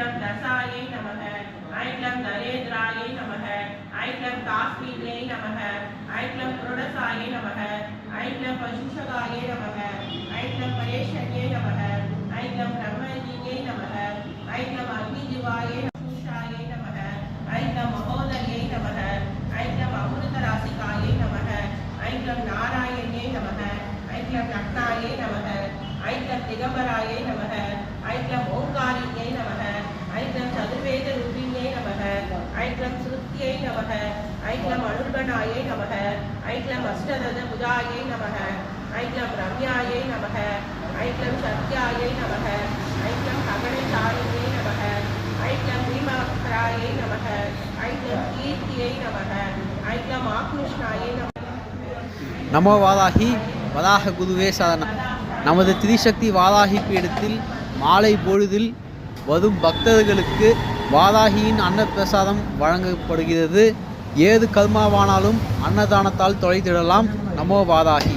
ஐட்லம் தசாயை நமக ஐட்லம் நரேந்திராயை நமக ஐட்லம் காஸ்மீரே நமக ஐட்லம் புரடசாயை நமக ஐட்லம் பசுஷகாயை நமக ஐட்லம் பரேஷன்யே நமக ஐட்லம் பிரம்மஜியே நமக ஐட்லம் அக்னி ஜிவாயை பூஷாயை நமக ஐட்லம் மகோதயை நமக ஐட்லம் அமிர்த ராசிகாயை நமக ஐட்லம் நாராயணே நமக ஐட்லம் நக்னாயே நமக ஐட்லம் சுருத்தியை நமக. ஐட்லம் அனுர்பனாயை நமக. ஐட்லம் அஷ்டரத புஜாயை நமக. ஐட்லம் ரம்யாயை நமக. ஐட்லம் சத்யாயை நமக. ஐட்லம் ககனசாரியை நமக. ஐட்லம் பீமாக்கராயை நமக. ஐட்லம் கீர்த்தியை நமக. ஐட்லம் ஆக்ருஷ்ணாயை நமக நமோ வாதாகி வதாக குருவே சாதனா. நமது திரிசக்தி வாதாகி பீடத்தில் மாலை பொழுதில் வரும் பக்தர்களுக்கு வாதாகியின் அன்னப்பிரசாதம் வழங்கப்படுகிறது. ஏது கர்மாவானாலும் அன்னதானத்தால் தொலைத்திடலாம். நமோ வாதாகி.